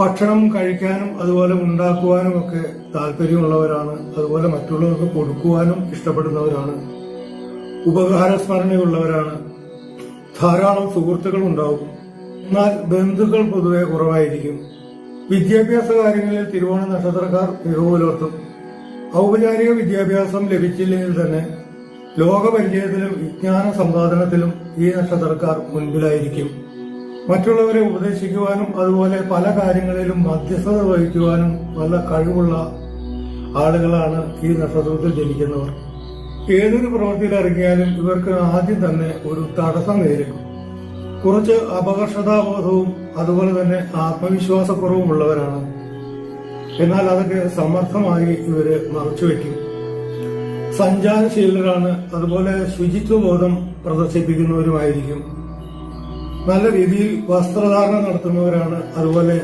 ഭക്ഷണം കഴിക്കാനും അതുപോലെ ഉണ്ടാക്കുവാനും ഒക്കെ താല്പര്യമുള്ളവരാണ്. അതുപോലെ മറ്റുള്ളവർക്ക് കൊടുക്കുവാനും ഇഷ്ടപ്പെടുന്നവരാണ്. ഉപകാരസ്മരണയുള്ളവരാണ് ധാരാളം സുഹൃത്തുക്കൾ ഉണ്ടാവും. എന്നാൽ ബന്ധുക്കൾ പൊതുവെ കുറവായിരിക്കും. വിദ്യാഭ്യാസ കാര്യങ്ങളിൽ തിരുവോണ നക്ഷത്രക്കാർ മികവ് പുലർത്തും. ഔപചാരിക വിദ്യാഭ്യാസം ലഭിച്ചില്ലെങ്കിൽ തന്നെ ലോകപരിചയത്തിലും വിജ്ഞാന സമ്പാദനത്തിലും ഈ നക്ഷത്രക്കാർ മുൻപിലായിരിക്കും. മറ്റുള്ളവരെ ഉപദേശിക്കുവാനും അതുപോലെ പല കാര്യങ്ങളിലും മധ്യസ്ഥത വഹിക്കുവാനും നല്ല കഴിവുള്ള ആളുകളാണ് ഈ നക്ഷത്രത്തിൽ ജനിക്കുന്നവർ. ഏതൊരു പ്രവൃത്തിയിൽ ഇറങ്ങിയാലും ഇവർക്ക് ആദ്യം തന്നെ ഒരു തടസ്സം നേരിടും. കുറച്ച് അപകർഷതാബോധവും അതുപോലെ തന്നെ ആത്മവിശ്വാസക്കുറവും ഉള്ളവരാണ്. എന്നാൽ അതൊക്കെ സമർത്ഥമായി ഇവർ മറച്ചുവെക്കും സഞ്ചാരശീലരാണ് അതുപോലെ ശുചിത്വബോധം പ്രദർശിപ്പിക്കുന്നവരുമായിരിക്കും. നല്ല രീതിയിൽ വസ്ത്രധാരണം നടത്തുന്നവരാണ് അതുപോലെ